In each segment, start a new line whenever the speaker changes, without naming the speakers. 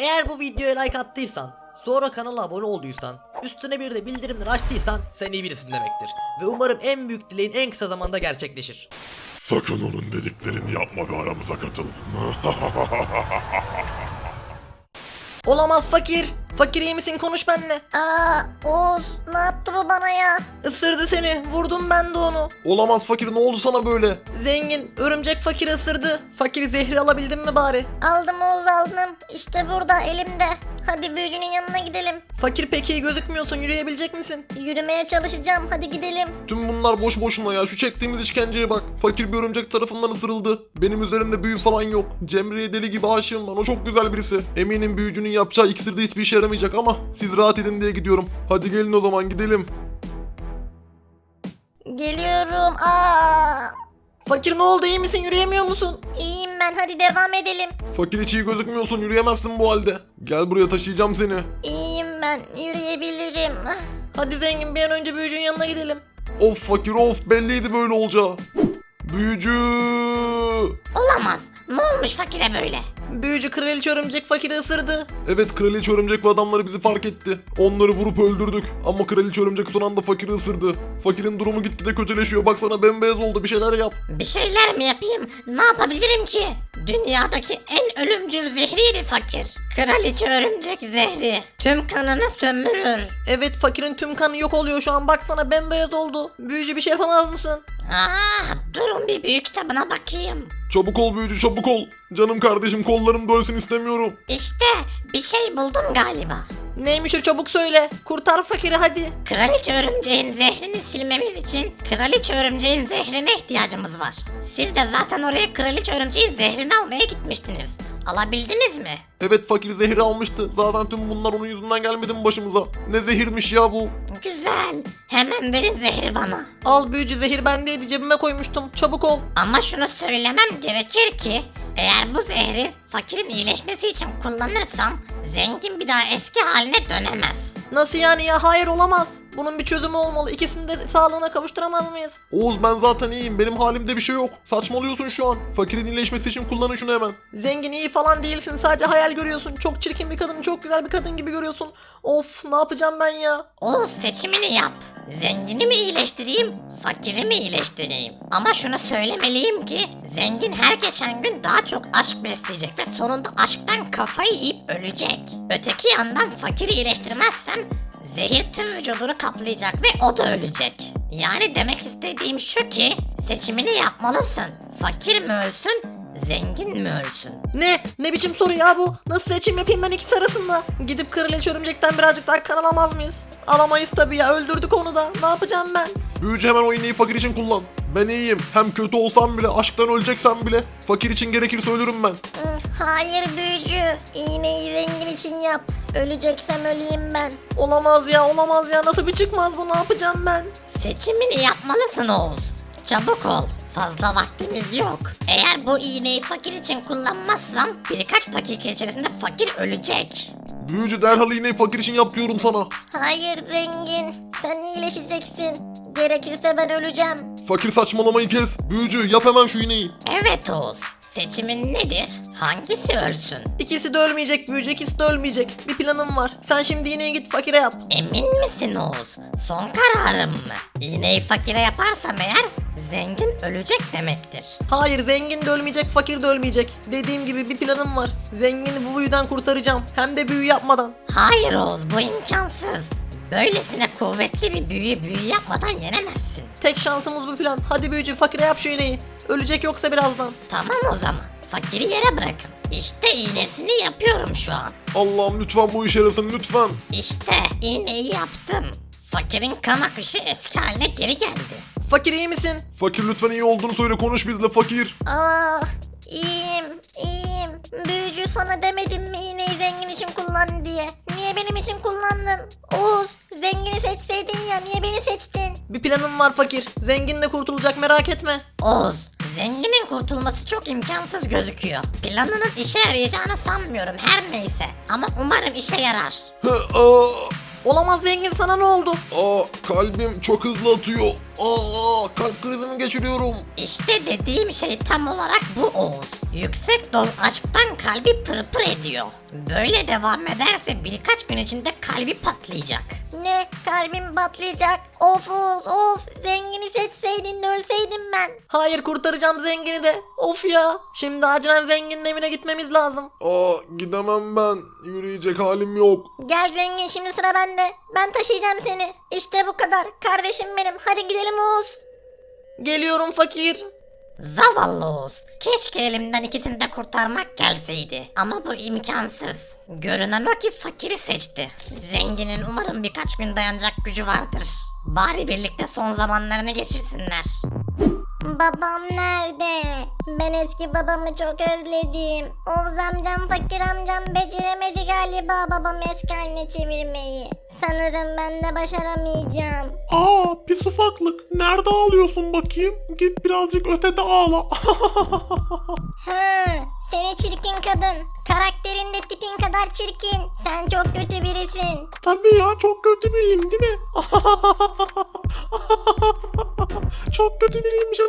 Eğer bu videoya like attıysan, sonra kanala abone olduysan, üstüne bir de bildirimleri açtıysan sen iyi birisin demektir. Ve umarım en büyük dileğin en kısa zamanda gerçekleşir.
Sakın onun dediklerini yapma ve aramıza katıl.
Olamaz fakir. Fakir iyi misin konuş benimle.
Aa Oğuz ne yaptı bu bana ya?
Isırdı seni. Vurdum ben de onu.
Olamaz fakir ne oldu sana böyle?
Zengin örümcek fakiri ısırdı. Fakir zehri alabildin mi bari?
Aldım Oğuz aldım. İşte burada elimde. Hadi büyücünün yanına gidelim.
Fakir pek iyi gözükmüyorsun yürüyebilecek misin?
Yürümeye çalışacağım. Hadi gidelim.
Tüm bunlar boş boşuna ya şu çektiğimiz işkenceye bak. Fakir bir örümcek tarafından ısırıldı. Benim üzerimde büyü falan yok. Cemre'ye deli gibi aşığım ben o çok güzel birisi. Eminim büyücünün yapacağı iksirde hiçbir işe yaramayacak ama siz rahat edin diye gidiyorum. Hadi gelin o zaman gidelim.
Geliyorum. Aa
Fakir ne oldu iyi misin yürüyemiyor musun?
iyiyim ben. Hadi devam edelim.
Fakir hiç iyi gözükmüyorsun yürüyemezsin bu halde. Gel buraya taşıyacağım seni.
İyiyim ben. Yürüyebilirim.
Hadi zengin bir an önce büyücünün yanına gidelim.
Of fakir of belliydi böyle olacağı. Büyücü.
Olamaz. Ne olmuş fakire böyle?
Büyücü kraliçe örümcek fakiri ısırdı.
Evet kraliçe örümcek ve adamları bizi fark etti. Onları vurup öldürdük. Ama kraliçe örümcek son anda fakiri ısırdı. Fakirin durumu gitti de kötüleşiyor. Baksana bembeyaz oldu bir şeyler yap.
Bir şeyler mi yapayım? Ne yapabilirim ki? Dünyadaki en ölümcül zehriydi fakir. Kraliçe örümcek zehri. Tüm kanını sömürür.
Evet fakirin tüm kanı yok oluyor şu an baksana bembeyaz oldu. Büyücü bir şey yapamaz mısın?
Ah, durun bir büyük kitabına bakayım.
Çabuk ol büyücü çabuk ol. Canım kardeşim kollarım bölsün istemiyorum.
İşte bir şey buldum galiba.
Neymiş o çabuk söyle. Kurtar fakiri hadi.
Kraliçe örümceğin zehrini silmemiz için kraliçe örümceğin zehrine ihtiyacımız var. Siz de zaten oraya kraliçe örümceğin zehrini almaya gitmiştiniz. Alabildiniz mi?
Evet fakir zehri almıştı. Zaten tüm bunlar onun yüzünden gelmedi mi başımıza? Ne zehirmiş ya bu.
Güzel. Hemen verin zehri bana.
Al büyücü zehir bendeydi cebime koymuştum. Çabuk ol.
Ama şunu söylemem gerekir ki eğer bu zehri fakirin iyileşmesi için kullanırsam zengin bir daha eski haline dönemez.
Nasıl yani ya? Hayır olamaz. Bunun bir çözümü olmalı. İkisini de sağlığına kavuşturamaz mıyız?
Oğuz ben zaten iyiyim. Benim halimde bir şey yok. Saçmalıyorsun şu an. Fakirin iyileşmesi için kullanın şunu hemen.
Zengin iyi falan değilsin. Sadece hayal görüyorsun. Çok çirkin bir kadını çok güzel bir kadın gibi görüyorsun. Of ne yapacağım ben ya?
O seçimini yap. Zengini mi iyileştireyim, fakiri mi iyileştireyim? Ama şunu söylemeliyim ki zengin her geçen gün daha çok aşk besleyecek ve sonunda aşktan kafayı yiyip ölecek. Öteki yandan fakiri iyileştirmezsem zehir tüm vücudunu kaplayacak ve o da ölecek. Yani demek istediğim şu ki seçimini yapmalısın. Fakir mi ölsün, zengin mi ölsün?
Ne? Ne biçim soru ya bu? Nasıl seçim yapayım ben ikisi arasında? Gidip kraliçe örümcekten birazcık daha kan alamaz mıyız? Alamayız tabii ya. Öldürdük onu da. Ne yapacağım ben?
Büyücü hemen o iğneyi fakir için kullan. Ben iyiyim. Hem kötü olsam bile, aşktan öleceksem bile fakir için gerekirse ölürüm ben.
Hayır büyücü. İğneyi zengin için yap. Öleceksem öleyim ben.
Olamaz ya olamaz ya. Nasıl bir çıkmaz bu? Ne yapacağım ben?
Seçimini yapmalısın Oğuz. Çabuk ol. Fazla vaktimiz yok. Eğer bu iğneyi fakir için kullanmazsam birkaç dakika içerisinde fakir ölecek.
Büyücü derhal iğneyi fakir için yap diyorum sana.
Hayır zengin. Sen iyileşeceksin. Gerekirse ben öleceğim.
Fakir saçmalamayı kes. Büyücü yap hemen şu iğneyi.
Evet Oğuz. Seçimin nedir? Hangisi ölsün?
İkisi de ölmeyecek büyücü. ikisi de ölmeyecek. Bir planım var. Sen şimdi yine git fakire yap.
Emin misin Oğuz? Son kararım mı? İğneyi fakire yaparsam eğer zengin ölecek demektir.
Hayır zengin de ölmeyecek fakir de ölmeyecek. Dediğim gibi bir planım var. Zengini bu büyüden kurtaracağım. Hem de büyü yapmadan.
Hayır Oğuz bu imkansız. Böylesine kuvvetli bir büyü büyü yapmadan yenemezsin.
Tek şansımız bu plan. Hadi büyücü fakire yap şu iğneyi. Ölecek yoksa birazdan.
Tamam o zaman. Fakiri yere bırakın. İşte iğnesini yapıyorum şu an.
Allah'ım lütfen bu işe yarasın lütfen.
İşte iğneyi yaptım. Fakirin kan akışı eski haline geri geldi.
Fakir iyi misin?
Fakir lütfen iyi olduğunu söyle konuş bizle fakir.
Ah iyiyim iyiyim. Büyücü sana demedim mi iğneyi zengin için kullan diye. Niye benim için kullandın? Oğuz
Bir planım var fakir. Zengin de kurtulacak merak etme.
Oğuz zenginin kurtulması çok imkansız gözüküyor. Planının işe yarayacağını sanmıyorum her neyse. Ama umarım işe yarar.
Aa,
Olamaz zengin sana ne oldu?
Aa kalbim çok hızlı atıyor. Aa kalp krizimi geçiriyorum.
İşte dediğim şey tam olarak bu Oğuz. Yüksek doz aşktan kalbi pırpır ediyor. Böyle devam ederse birkaç gün içinde kalbi patlayacak. Ne? Kalbim patlayacak. Of Oğuz of. Zengini seçseydin de ölseydim ben.
Hayır kurtaracağım zengini de. Of ya. Şimdi acilen zenginin evine gitmemiz lazım.
Aa gidemem ben. Yürüyecek halim yok.
Gel zengin şimdi sıra bende. Ben taşıyacağım seni. İşte bu kadar. Kardeşim benim. Hadi gidelim Oğuz.
Geliyorum fakir.
Zavallı Oğuz. Keşke elimden ikisini de kurtarmak gelseydi. Ama bu imkansız. Görünen o ki fakiri seçti. Zenginin umarım birkaç gün dayanacak gücü vardır. Bari birlikte son zamanlarını geçirsinler. Babam nerede? Ben eski babamı çok özledim. Oğuz amcam, fakir amcam beceremedi galiba babamı eski haline çevirmeyi. Sanırım ben de başaramayacağım.
Aa pis ufaklık. Nerede ağlıyorsun bakayım? Git birazcık ötede ağla.
Ha, seni çirkin kadın. Karakterin de tipin kadar çirkin. Sen çok kötü birisin.
Tabii ya çok kötü biriyim değil mi? çok kötü biriymişim.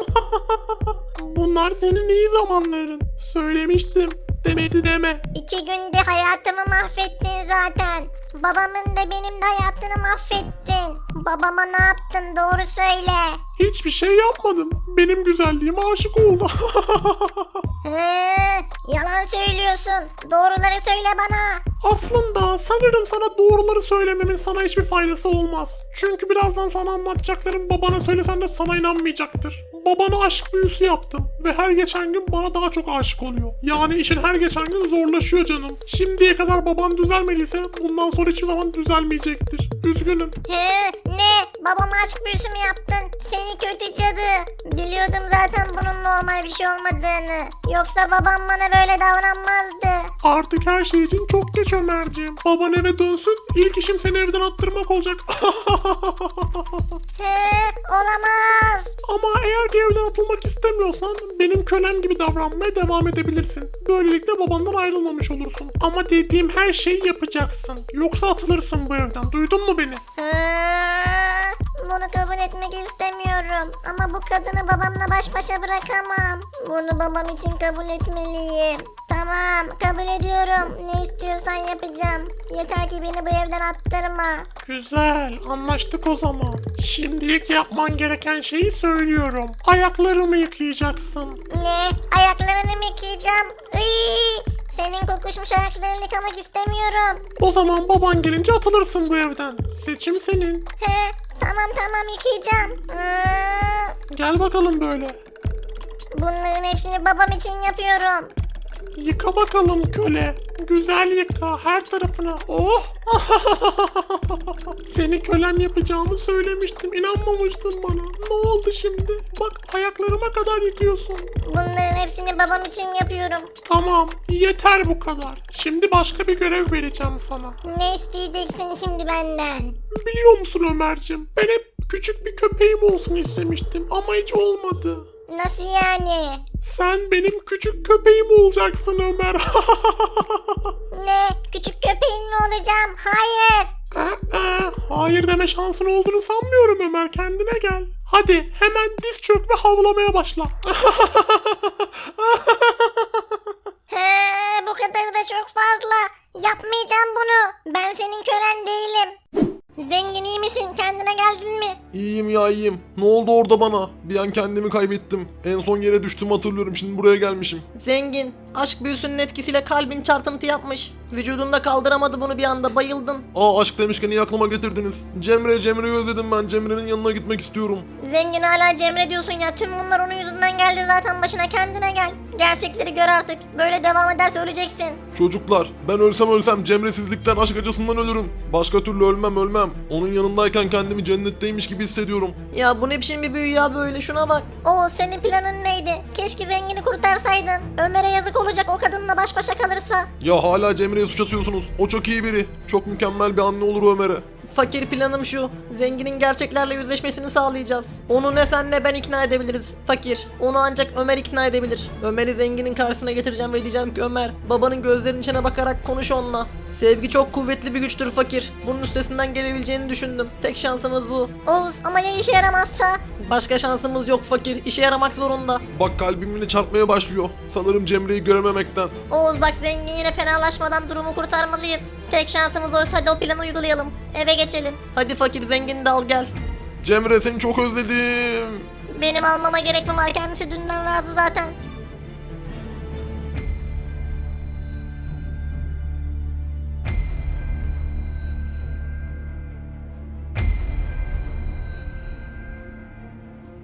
Bunlar senin iyi zamanların. Söylemiştim. Demedi deme.
İki günde hayatımı mahvettin zaten. Babamın da benim de hayatını mahvettin. Babama ne yaptın doğru söyle.
Hiçbir şey yapmadım. Benim güzelliğime aşık oldu.
Hı, yalan söylüyorsun. Doğruları söyle bana.
Aslında sanırım sana doğruları söylememin sana hiçbir faydası olmaz. Çünkü birazdan sana anlatacaklarım babana söylesen de sana inanmayacaktır. Babana aşk büyüsü yaptım ve her geçen gün bana daha çok aşık oluyor. Yani işin her geçen gün zorlaşıyor canım. Şimdiye kadar baban düzelmediyse bundan sonra hiçbir zaman düzelmeyecektir. Üzgünüm.
Hı, ne? Babama aşk büyüsü mü yaptın? Seni kötü cadı. Biliyordum zaten bunun normal bir şey olmadığını. Yoksa babam bana böyle davranmazdı.
Artık her şey için çok geç Ömerciğim. Baban eve dönsün ilk işim seni evden attırmak olacak.
Hı, olamaz.
Ama eğer ki evden atılmak istemiyorsan benim kölem gibi davranmaya devam edebilirsin. Böylelikle babandan ayrılmamış olursun. Ama dediğim her şeyi yapacaksın. Yoksa atılırsın bu evden. Duydun mu beni?
Hı, bunu kabul etmek istemiyorum. Ama bu kadını babamla baş başa bırakamam. Bunu babam için kabul etmeliyim. Tamam kabul ediyorum. Ne istiyorsan yapacağım. Yeter ki beni bu evden attırma.
Güzel, anlaştık o zaman. Şimdilik yapman gereken şeyi söylüyorum. Ayaklarımı yıkayacaksın.
Ne? Ayaklarını mı yıkayacağım? Iy! Senin kokuşmuş ayaklarını yıkamak istemiyorum.
O zaman baban gelince atılırsın bu evden. Seçim senin.
He, tamam tamam yıkayacağım.
Gel bakalım böyle.
bunların hepsini babam için yapıyorum.
Yıka bakalım köle. Güzel yıka her tarafına. Oh! Seni kölem yapacağımı söylemiştim. İnanmamıştın bana. Ne oldu şimdi? Bak ayaklarıma kadar yıkıyorsun.
Bunların hepsini babam için yapıyorum.
Tamam, yeter bu kadar. Şimdi başka bir görev vereceğim sana.
Ne isteyeceksin şimdi benden?
Biliyor musun Ömerciğim? Ben hep küçük bir köpeğim olsun istemiştim ama hiç olmadı.
Nasıl yani?
Sen benim küçük köpeğim olacaksın Ömer.
Ne? Küçük köpeğin mi olacağım? Hayır.
Aa, hayır deme şansın olduğunu sanmıyorum Ömer. Kendine gel. Hadi hemen diz çök ve havlamaya başla.
He, bu kadarı da çok fazla. Yapmayacağım bunu. Ben senin kölen değilim. Zengin iyi misin? Kendine geldin mi?
iyiyim ya iyiyim. Ne oldu orada bana? Bir an kendimi kaybettim. En son yere düştüm hatırlıyorum. Şimdi buraya gelmişim.
Zengin. Aşk büyüsünün etkisiyle kalbin çarpıntı yapmış. Vücudunda kaldıramadı bunu bir anda bayıldın.
Aa aşk demişken iyi aklıma getirdiniz. Cemre Cemre'yi özledim ben. Cemre'nin yanına gitmek istiyorum.
Zengin hala Cemre diyorsun ya. Tüm bunlar onun yüzünden geldi zaten başına. Kendine gel. Gerçekleri gör artık. Böyle devam ederse öleceksin.
Çocuklar ben ölsem ölsem Cemresizlikten aşk acısından ölürüm. Başka türlü ölmem ölmem. Onun yanındayken kendimi cennetteymiş gibi hissediyorum.
Ya bu ne biçim bir büyü ya böyle şuna bak.
O senin planın neydi? Keşke zengini kurtarsaydın. Ömer'e yazık olacak o kadınla baş başa kalırsa.
Ya hala Cemre'ye suç atıyorsunuz. O çok iyi biri. Çok mükemmel bir anne olur Ömer'e.
Fakir planım şu. Zenginin gerçeklerle yüzleşmesini sağlayacağız. Onu ne sen ne ben ikna edebiliriz. Fakir. Onu ancak Ömer ikna edebilir. Ömer'i zenginin karşısına getireceğim ve diyeceğim ki Ömer babanın gözlerinin içine bakarak konuş onunla. Sevgi çok kuvvetli bir güçtür fakir. Bunun üstesinden gelebileceğini düşündüm. Tek şansımız bu.
Oğuz ama ya işe yaramazsa?
Başka şansımız yok fakir. İşe yaramak zorunda.
Bak kalbim yine çarpmaya başlıyor. Sanırım Cemre'yi görememekten.
Oğuz bak zengin yine fenalaşmadan durumu kurtarmalıyız. Tek şansımız oysa hadi o planı uygulayalım. Eve geçelim.
Hadi fakir zengini de al gel.
Cemre seni çok özledim.
Benim almama gerek mi var kendisi dünden razı zaten.